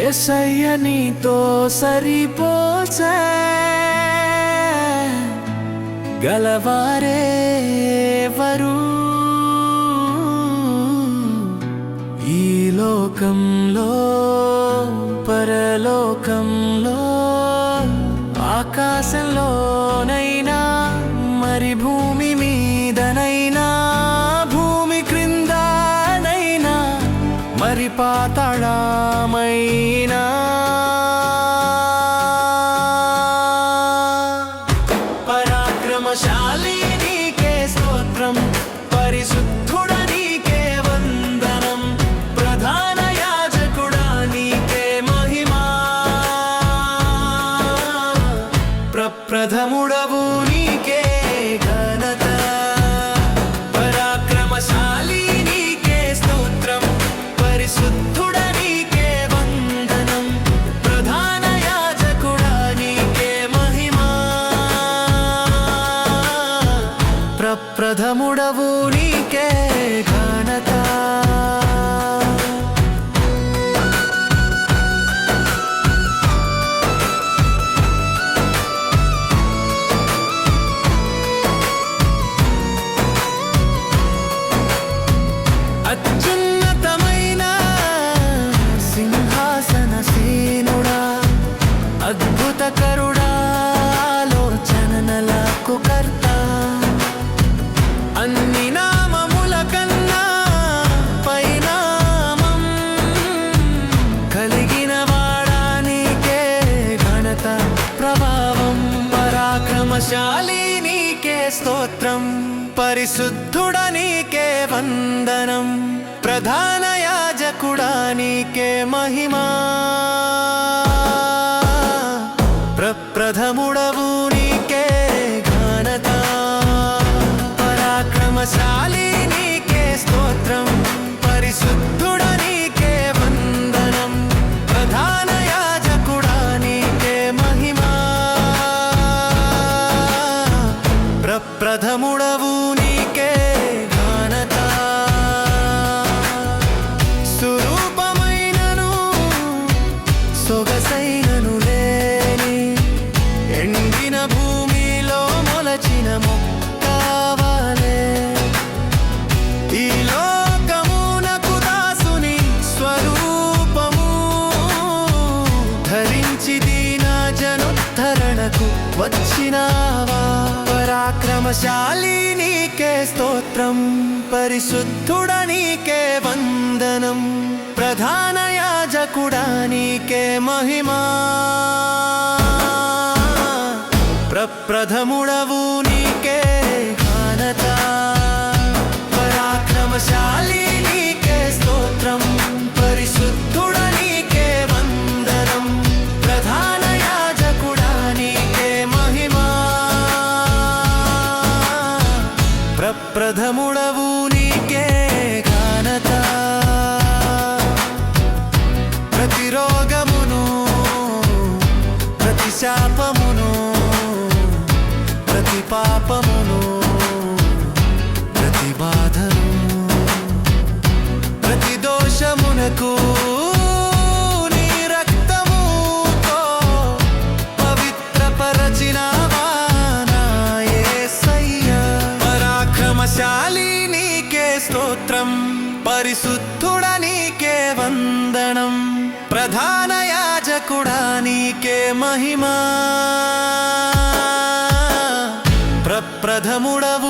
ఏసయ్య నీతో సరిపోచే గలవారే వరు ఈ లోకంలో పరలోకంలో ఆకాశంలోనైనా మరి భూమి మీదనైనా పాతాళమైనా. పరాక్రమశాలి నీకే స్తోత్రం. ప్రప్రథముడవు ప్రభావం పరాక్రమశాలి నీకే స్తోత్రం పరిశుద్ధుడ నీకే వందనం ప్రధాన యాజకుడా నీకే మహిమా ప్రప్రథముడ వచ్చినావా పరాక్రమశాలి నీకే స్తోత్రం పరిశుద్ధుడ నీకే వందనం ప్రధాన యాజకుడా నీకే మహిమా ప్రప్రథముడవు నీకే ఘనత పరాక్రమశాలి ప్రథముడవు నీకే ఘనత. ప్రతి రోగమును ప్రతి శాపమును ప్రతి పాపము పరాక్రమశాలి నీకే స్తోత్రం పరిశుద్ధుడ నీకే వందనం ప్రధాన యాజకుడా నీకే మహిమా ప్రప్రథముడవ